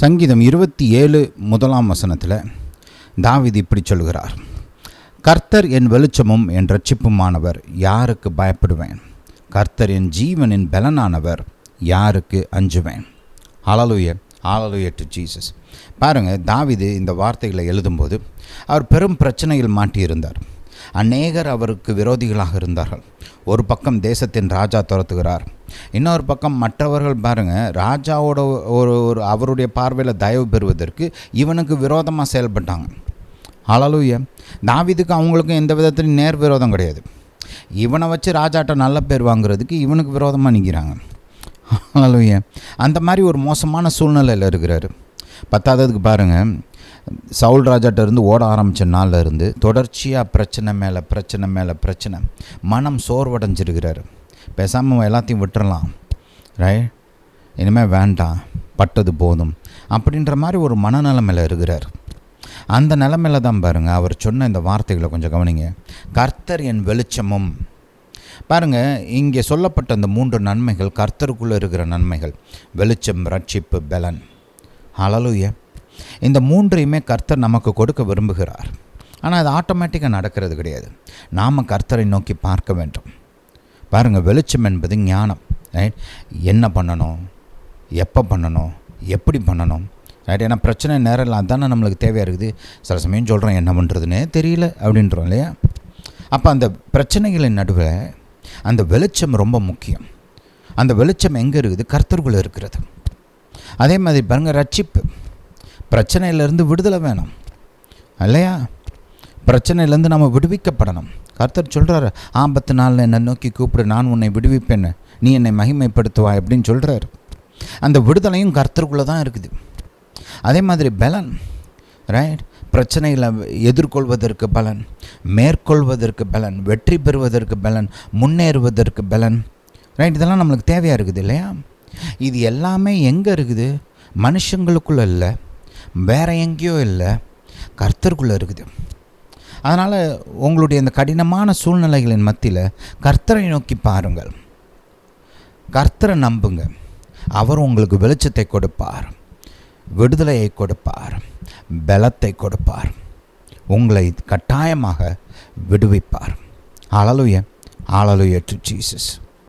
சங்கீதம் இருபத்தி ஏழு முதலாம் வசனத்தில் தாவித் இப்படி சொல்கிறார் கர்த்தர் என் வெளிச்சமும் என் ரட்சிப்புமானவர் யாருக்கு பயப்படுவேன்? கர்த்தர் என் ஜீவனின் பலனானவர் யாருக்கு அஞ்சுவேன்? அழலுய ஆலலுய டு ஜீசஸ் பாருங்கள் தாவிது இந்த வார்த்தைகளை எழுதும்போது அவர் பெரும் பிரச்சனையில் மாட்டியிருந்தார். அநேகர் அவருக்கு விரோதிகளாக இருந்தார்கள். ஒரு பக்கம் தேசத்தின் ராஜா துரத்துகிறார் இன்னொரு பக்கம் மற்றவர்கள் பாருங்கள் ராஜாவோட ஒரு ஒரு அவருடைய பார்வையில் தயவு பெறுவதற்கு இவனுக்கு விரோதமாக செயல்பட்டாங்க. அழலூய தாவிதுக்கு அவங்களுக்கும் எந்த விதத்துலையும் நேர் விரோதம் கிடையாது. இவனை வச்சு ராஜாட்ட நல்ல பேர் வாங்குறதுக்கு இவனுக்கு விரோதமாக நிற்கிறாங்க அழலூய அந்த மாதிரி ஒரு மோசமான சூழ்நிலையில் இருக்கிறாரு. பத்தாததுக்கு பாருங்கள் சவுல் ராஜாட்ட இருந்து ஓட ஆரம்பித்த நாளில் இருந்து தொடர்ச்சியாக பிரச்சனை மேலே பிரச்சனை மேலே பிரச்சனை. மனம் சோர்வடைஞ்சிருக்கிறாரு. பேசாமல் எல்லாத்தையும் விட்டுறலாம். ரைட் இனிமேல் வேண்டாம். பட்டது போதும். அப்படின்ற மாதிரி ஒரு மனநிலைமையில் இருக்கிறார். அந்த நிலமையில தான் பாருங்கள் அவர் சொன்ன இந்த வார்த்தைகளை கொஞ்சம் கவனிங்க. கர்த்தர் என் வெளிச்சமும். பாருங்கள் இங்கே சொல்லப்பட்ட அந்த மூன்று நன்மைகள் கர்த்தருக்குள்ளே இருக்கிற நன்மைகள். வெளிச்சம் ரட்சிப்பு பலன். அழலுய இந்த மூன்றையுமே கர்த்தர் நமக்கு கொடுக்க விரும்புகிறார். ஆனால் அது ஆட்டோமேட்டிக்காக நடக்கிறது கிடையாது. நாம் கர்த்தரை நோக்கி பார்க்க வேண்டும். பாருங்கள் வெளிச்சம் என்பது ஞானம். ரைட் என்ன பண்ணணும்? எப்போ பண்ணணும்? எப்படி பண்ணணும்? ரைட் ஏன்னா பிரச்சனை நேரம் அதானே நம்மளுக்கு தேவையாக இருக்குது. சில சமயம் சொல்கிறோம் என்ன பண்ணுறதுன்னே தெரியல அப்படின்றோம் இல்லையா? அப்போ அந்த பிரச்சனைகளின் நடுவில் அந்த வெளிச்சம் ரொம்ப முக்கியம். அந்த வெளிச்சம் எங்கே இருக்குது? கர்த்தர்கள் இருக்கிறது. அதே மாதிரி பாருங்கள் ரட்சிப்பு. பிரச்சனையிலேருந்து விடுதலை வேணும். இல்லையா? பிரச்சனையிலேருந்து நம்ம விடுவிக்கப்படணும். கர்த்தர் சொல்கிறாரு ஆபத்து நாளில் என்னை நோக்கி கூப்பிடு நான் உன்னை விடுவிப்பேன் நீ என்னை மகிமைப்படுத்துவாய் அப்படின்னு சொல்கிறார் அந்த விடுதலையும் கர்த்தருக்குள்ளே தான் இருக்குது. அதே மாதிரி பலன் ரைட் பிரச்சனைகளை எதிர்கொள்வதற்கு பலன் மேற்கொள்வதற்கு பலன் வெற்றி பெறுவதற்கு பலன் முன்னேறுவதற்கு பலன் ரைட் இதெல்லாம் நம்மளுக்கு தேவையாக இருக்குது இல்லையா? இது எல்லாமே எங்கே இருக்குது? மனுஷங்களுக்குள்ளே இல்லை வேற எங்கேயோ இல்லை கர்த்தருக்குள்ளே இருக்குது. அதனால் உங்களுடைய இந்த கடினமான சூழ்நிலைகளின் மத்தியில் கர்த்தரை நோக்கி பாருங்கள். கர்த்தரை நம்புங்க. அவர் உங்களுக்கு வெளிச்சத்தை கொடுப்பார். விடுதலையை கொடுப்பார். பலத்தை கொடுப்பார். உங்களை கட்டாயமாக விடுவிப்பார். ஆளலுய ஆளலுய டு ஜீசஸ்